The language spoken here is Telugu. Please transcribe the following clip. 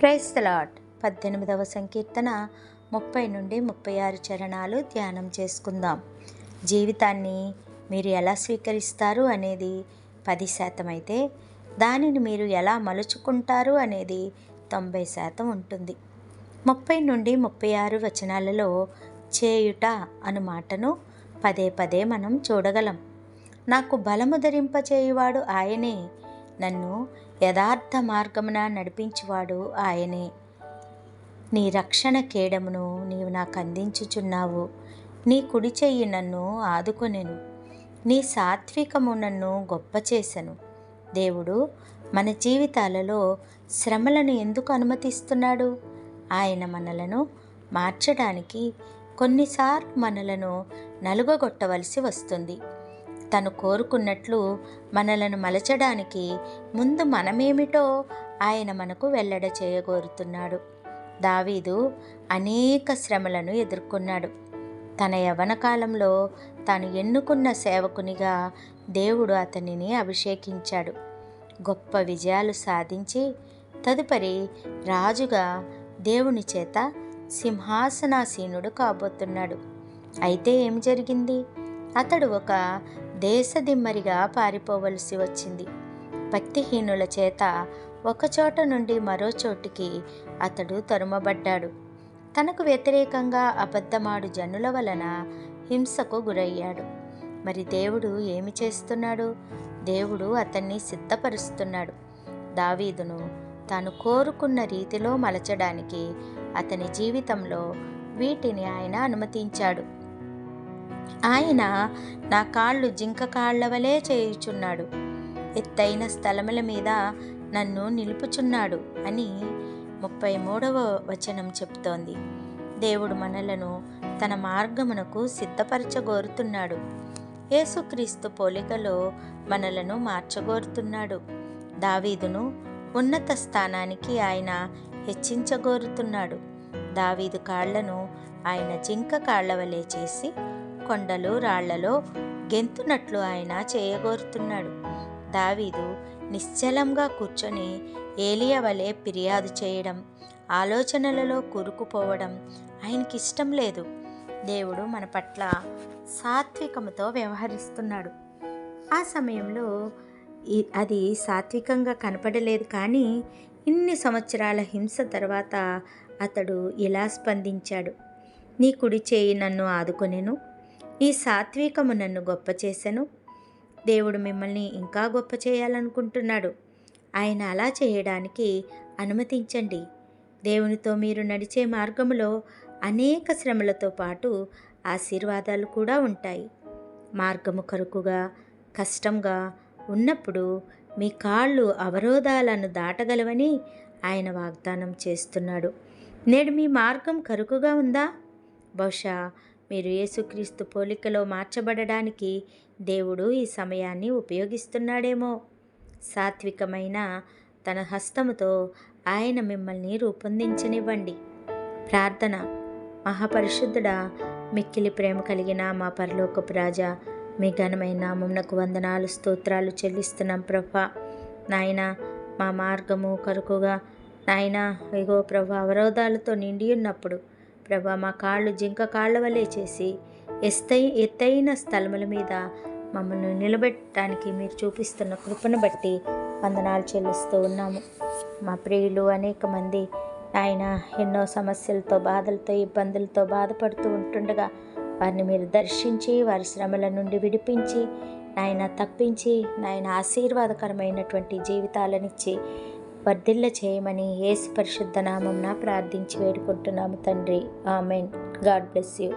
ప్రైస్ లాట్ పద్దెనిమిదవ సంకీర్తన ముప్పై నుండి ముప్పై ఆరు చరణాలు ధ్యానం చేసుకుందాం. జీవితాన్ని మీరు ఎలా స్వీకరిస్తారు అనేది పది శాతం అయితే దానిని మీరు ఎలా మలుచుకుంటారు అనేది తొంభై శాతం ఉంటుంది. ముప్పై నుండి ముప్పై ఆరు వచనాలలో చేయుట అను మాటను పదే పదే మనం చూడగలం. నాకు బలము ధరింపచేయువాడు ఆయనే. నన్ను యథార్థ మార్గమున నడిపించువాడు ఆయనే. నీ రక్షణ కేడమును నీవు నాకు అందించుచున్నావు నీ కుడి చెయ్యి నన్ను ఆదుకొనెను. నీ సాత్వికము నన్ను గొప్ప చేశను దేవుడు మన జీవితాలలో శ్రమలను ఎందుకు అనుమతిస్తున్నాడు? ఆయన మనలను మార్చడానికి కొన్నిసార్లు మనలను నలుగగొట్టవలసి వస్తుంది. తను కోరుకున్నట్లు మనలను మలచడానికి ముందు మనమేమిటో ఆయన మనకు వెల్లడ చేయగోరుతున్నాడు. దావీదు అనేక శ్రమలను ఎదుర్కొన్నాడు. తన యవన కాలంలో తాను ఎన్నుకున్న సేవకునిగా దేవుడు అతనిని అభిషేకించాడు. గొప్ప విజయాలు సాధించి తదుపరి రాజుగా దేవుని చేత సింహాసనాసీనుడు కాబోతున్నాడు. అయితే ఏం జరిగింది? అతడు ఒక దేశదిమ్మరిగా పారిపోవలసి వచ్చింది. భక్తిహీనుల చేత ఒకచోట నుండి మరో చోటికి అతడు తరుమబడ్డాడు. తనకు వ్యతిరేకంగా అబద్ధమాడు జనుల వలన హింసకు గురయ్యాడు. మరి దేవుడు ఏమి చేస్తున్నాడు? దేవుడు అతన్ని సిద్ధపరుస్తున్నాడు. దావీదును తాను కోరుకున్న రీతిలో మలచడానికి అతని జీవితంలో వీటిని ఆయన అనుమతించాడు. ఆయన నా కాళ్ళు జింక కాళ్ళ వలె చేయుచున్నాడు. ఎత్తైన స్థలముల మీద నన్ను నిలుపుచున్నాడు అని ముప్పై మూడవ వచనం చెప్తోంది దేవుడు మనలను తన మార్గమునకు సిద్ధపరచగోరుతున్నాడు. యేసుక్రీస్తు పోలికలో మనలను మార్చగోరుతున్నాడు. దావీదును ఉన్నత స్థానానికి ఆయన హెచ్చించగోరుతున్నాడు. దావీదు కాళ్ళను ఆయన జింక కాళ్ళ వలె చేసి కొండలు రాళ్ళలో గెంతునట్లు ఆయన చేయగోరుతున్నాడు. దావీదు నిశ్చలంగా కూర్చొని ఏలియా వలె ఫిర్యాదు చేయడం ఆలోచనలలో కూరుకుపోవడం ఆయనకి ఇష్టం లేదు. దేవుడు మన పట్ల సాత్వికముతో వ్యవహరిస్తున్నాడు. ఆ సమయంలో అది సాత్వికంగా కనపడలేదు కానీ ఇన్ని సంవత్సరాల హింస తర్వాత అతడు ఇలా స్పందించాడు. నీ కుడి చేయి నన్ను ఆదుకొనెను ఈ సాత్వికము నన్ను గొప్ప చేశాను దేవుడు మిమ్మల్ని ఇంకా గొప్ప చేయాలనుకుంటున్నాడు. ఆయన అలా చేయడానికి అనుమతించండి. దేవునితో మీరు నడిచే మార్గంలో అనేక శ్రమలతో పాటు ఆశీర్వాదాలు కూడా ఉంటాయి. మార్గము కరుకుగా కష్టంగా ఉన్నప్పుడు మీ కాళ్ళు అవరోధాలను దాటగలవని ఆయన వాగ్దానం చేస్తున్నాడు. నేడు మీ మార్గం కరుకుగా ఉందా? బహుశా మీరు యేసుక్రీస్తు పోలికలో మార్చబడడానికి దేవుడు ఈ సమయాన్ని ఉపయోగిస్తున్నాడేమో. సాత్వికమైన తన హస్తముతో ఆయన మిమ్మల్ని రూపొందించనివ్వండి. ప్రార్థన. మహాపరిశుద్ధుడా మిక్కిలి ప్రేమ కలిగిన మా పరలోకపు రాజా మీ ఘనమైన నామమునకు వందనాలు స్తోత్రాలు చెల్లిస్తున్నాం ప్రభా. నాయన మా మార్గము కరుకుగా నాయన ఇగో ప్రభా అవరోధాలతో నిండి ఉన్నప్పుడు ప్రభా మా కాళ్ళు జింక కాళ్ళ వలె చేసి ఎస్తై ఎత్తైన స్థలముల మీద మమ్మల్ని నిలబెట్టడానికి మీరు చూపిస్తున్న కృపను బట్టి వందనాలు చెల్లిస్తూ ఉన్నాము. మా ప్రియులు అనేక మంది ఆయన ఎన్నో సమస్యలతో బాధలతో ఇబ్బందులతో బాధపడుతూ ఉంటుండగా వారిని మీరు దర్శించి వారి శ్రమల నుండి విడిపించి నాయన తప్పించి నాయన ఆశీర్వాదకరమైనటువంటి జీవితాలనిచ్చి వర్ధిల్ల చేయమని ఏసు పరిశుద్ధ నామంన ప్రార్థించి వేడుకుంటున్నాము తండ్రి. ఆమెన్. God bless you.